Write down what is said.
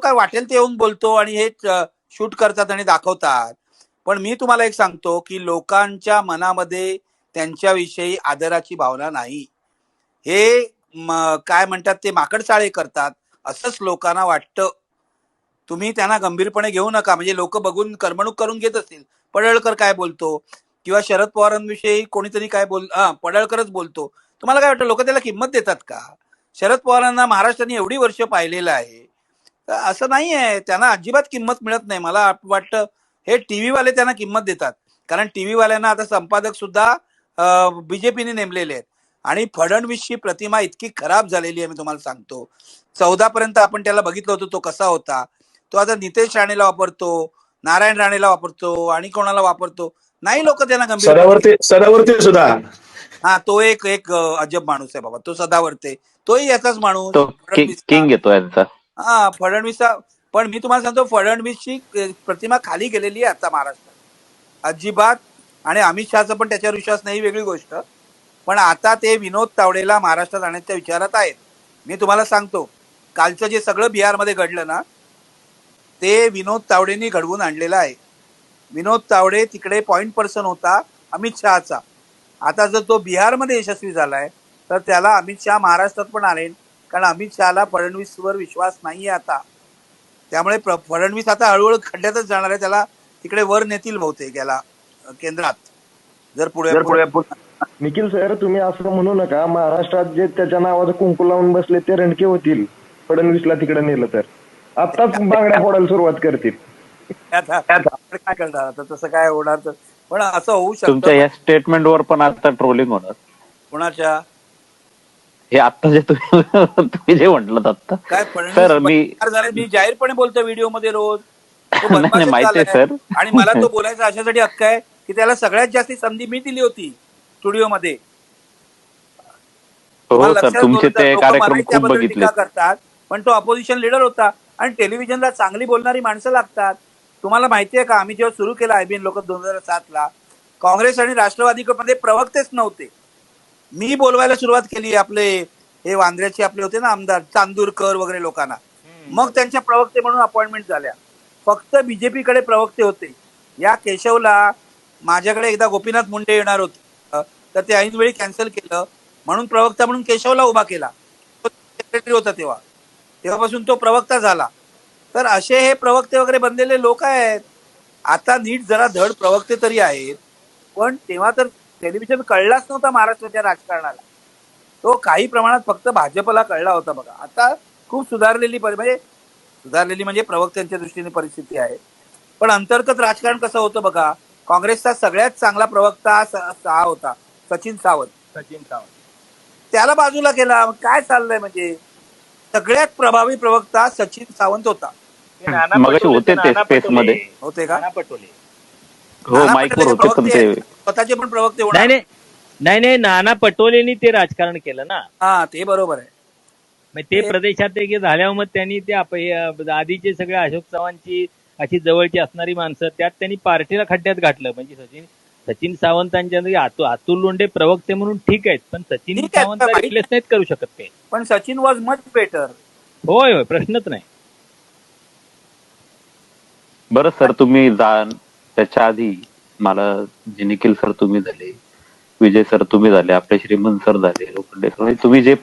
काय वाटेल ते येऊन बोलतो आणि हे शूट करतात आणि दाखवतात. पण मी तुम्हाला एक सांगतो की लोकांच्या मनामध्ये त्यांच्याविषयी आदराची भावना नाही. हे काय म्हणतात ते माकडचाळे करतात असंच लोकांना वाटतं. तुम्ही त्यांना गंभीरपणे घेऊ नका. म्हणजे लोक बघून करमणूक करून घेत असतील. पडळकर काय बोलतो? किंवा शरद पवारांविषयी कोणीतरी काय बोल हा पडळकरच बोलतो. तुम्हाला काय वाटतं लोक त्याला किंमत देतात का? शरद पवारांना महाराष्ट्राने एवढी वर्ष पाहिलेलं आहे. असं नाही आहे त्यांना अजिबात किंमत मिळत नाही. मला वाटतं हे टीव्ही वाले त्यांना किंमत देतात. कारण टीव्ही वाल्यांना आता संपादक सुद्धा बीजेपीने नेमलेले आहेत. आणि फडणवीसची प्रतिमा इतकी खराब झालेली आहे मी तुम्हाला सांगतो. चौदा पर्यंत आपण त्याला बघितलं होतं तो कसा होता. तो आता नितेश राणेला वापरतो नारायण राणेला वापरतो आणि कोणाला वापरतो? नाही लोक त्यांना गंभीर सदावरती सदावरती सुद्धा. हा तो एक एक अजब माणूस आहे बाबा. तो सदावर्ते. तोही याचाच माणूस. किंग येतो यांचा. हा फडणवीसचा पण मी तुम्हाला सांगतो फडणवीसची प्रतिमा खाली गेलेली आहे आता महाराष्ट्रात. अजिबात आणि अमित शहाचा पण त्याच्यावर विश्वास नाही वेगळी गोष्ट. पण आता ते विनोद तावडेला महाराष्ट्रात आणण्याच्या विचारात आहेत. मी तुम्हाला सांगतो कालचं जे सगळं बिहारमध्ये घडलं ना ते विनोद तावडेंनी घडवून आणलेलं आहे. विनोद तावडे तिकडे पॉईंट पर्सन होता अमित शहाचा. आता जर तो बिहारमध्ये यशस्वी झालाय तर त्याला अमित शहा महाराष्ट्रात पण आणेल. कारण अमित शहाला फडणवीसवर विश्वास नाहीये आता. त्यामुळे फडणवीस आता हळूहळू खड्ड्यातच जाणार आहे. त्याला तिकडे वर नेतील बहुतेक याला केंद्रात. जर पुढे निखिल सर तुम्ही असं म्हणू नका. महाराष्ट्रात जे त्याच्या नावाचं कुंकू लावून बसले ते रणके होतील. फडणवीसला तिकडे नेलं तर. आताच बांगड्या फोडायला सुरुवात करतील. काय करणार? आता तसं काय होणार तर पण असं होऊ शकतं. या स्टेटमेंट वर पण आता ट्रोलिंग होणार. कोणाच्या? हे आता जे तुम्ही तुम्ही जे म्हटलं आता काय सर मी मी जाहीरपणे बोलतो व्हिडिओमध्ये रोज माहिती आहे. सर. आणि मला तो बोलायचा अशासाठी हक्क आहे की त्याला सगळ्यात जास्ती संधी मी दिली होती स्टुडिओ मध्ये हो सर तुमचे ते कार्यक्रम खूप बघितले टीका करतात पण तो अपोजिशन लीडर होता आणि टेलिव्हिजनला चांगली बोलणारी माणसं लागतात. तुम्हाला माहितीये का आम्ही जेव्हा सुरू केलं आयबीएन लोक दोन हजार सात ला काँग्रेस आणि राष्ट्रवादी मध्ये प्रवक्तेच नव्हते. मी बोलवायला सुरुवात केली आपले हे वांद्र्याचे आपले होते ना आमदार चांदूरकर वगैरे लोकांना. मग त्यांच्या प्रवक्ते म्हणून अपॉइंटमेंट झाल्या. फक्त बीजेपीकडे प्रवक्ते होते. या केशवला माझ्याकडे एकदा गोपीनाथ मुंडे येणार होते. तर ते ऐन वेळी कॅन्सल केलं. म्हणून प्रवक्ता म्हणून केशवला उभा केला. तो सेक्रेटरी होता तेव्हा. तेव्हापासून तो प्रवक्ता झाला. तर असे हे प्रवक्ते वगैरे बनलेले लोक आहेत. आता नीट जरा धड प्रवक्ते तरी आहेत. पण तेव्हा तर टेलिव्हिजन कळलाच नव्हता महाराष्ट्राच्या राजकारणाला. तो काही प्रमाणात फक्त भाजपला कळला होता बघा. आता खूप सुधारलेली परि- म्हणजे सुधारलेली म्हणजे प्रवक्त्यांच्या दृष्टीने परिस्थिती आहे. पण अंतर्गत राजकारण कसं होतं बघा काँग्रेसचा सगळ्यात चांगला प्रवक्ता स- हा होता सचिन सावंत. सचिन सावंत. त्याला बाजूला केला काय चाललंय म्हणजे? सगळ्यात प्रभावी प्रवक्ता सचिन सावंत होता. होते का? नाना पटोले. हो नाना माईक वर पटोले होते स्वतःचे पण प्रवक्ते नाही होणार. नाही नाही. नाही नाना पटोलेनी ते राजकारण केलं ना. हा ते बरोबर आहे. मग ते ते- प्रदेशाध्यक्ष झाल्यावर मग त्यांनी ते आधीचे सगळे अशोक चव्हाणची अशी जवळची असणारी माणसं त्यात त्यांनी पार्टीला खड्ड्यात घातलं. म्हणजे सचिन सचिन सावंतांच्या अतु- अतुल लोंढे प्रवक्ते म्हणून ठीक आहेत पण सचिन सावंत रिप्लेस नाहीत करू शकत ते पण सचिन वॉज मच बेटर. होय होय प्रश्नच नाही. बरं सर तुम्ही जा त्याच्या आधी मला निखिल सर तुम्ही झाले विजय सर तुम्ही झाले आपले श्रीमंत सर झाले लोखंडे सर तुम्ही जे